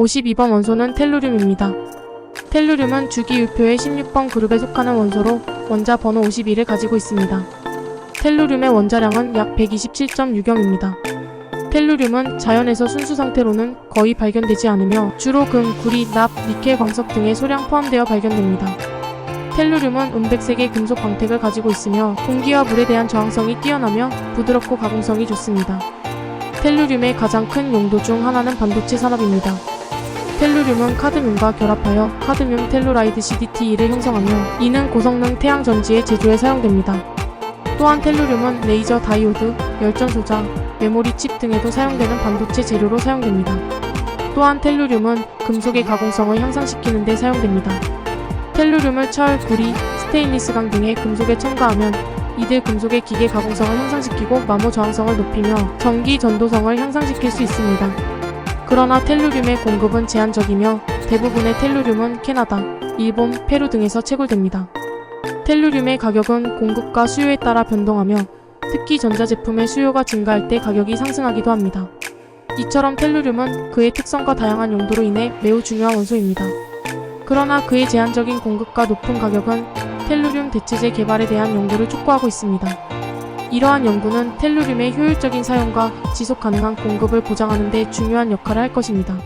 52번 원소는 텔루륨입니다. 텔루륨은 주기율표의 16번 그룹에 속하는 원소로 원자 번호 51을 가지고 있습니다. 텔루륨의 원자량은 약 127.6경입니다. 텔루륨은 자연에서 순수 상태로는 거의 발견되지 않으며 주로 금, 구리, 납, 니켈 광석 등의 소량 포함되어 발견됩니다. 텔루륨은 은백색의 금속 광택을 가지고 있으며 공기와 물에 대한 저항성이 뛰어나며 부드럽고 가공성이 좋습니다. 텔루륨의 가장 큰 용도 중 하나는 반도체 산업입니다. 텔루륨은 카드뮴과 결합하여 카드뮴 텔루라이드 CDTE를 형성하며 이는 고성능 태양 전지의 제조에 사용됩니다. 또한 텔루륨은 레이저 다이오드, 열전 소자, 메모리 칩 등에도 사용되는 반도체 재료로 사용됩니다. 또한 텔루륨은 금속의 가공성을 향상시키는 데 사용됩니다. 텔루륨을 철, 구리, 스테인리스 강 등의 금속에 첨가하면 이들 금속의 기계 가공성을 향상시키고 마모 저항성을 높이며 전기 전도성을 향상시킬 수 있습니다. 그러나 텔루륨의 공급은 제한적이며 대부분의 텔루륨은 캐나다, 일본, 페루 등에서 채굴됩니다. 텔루륨의 가격은 공급과 수요에 따라 변동하며 특히 전자제품의 수요가 증가할 때 가격이 상승하기도 합니다. 이처럼 텔루륨은 그의 특성과 다양한 용도로 인해 매우 중요한 원소입니다. 그러나 그의 제한적인 공급과 높은 가격은 텔루륨 대체제 개발에 대한 연구를 촉구하고 있습니다. 이러한 연구는 텔루륨의 효율적인 사용과 지속 가능한 공급을 보장하는 데 중요한 역할을 할 것입니다.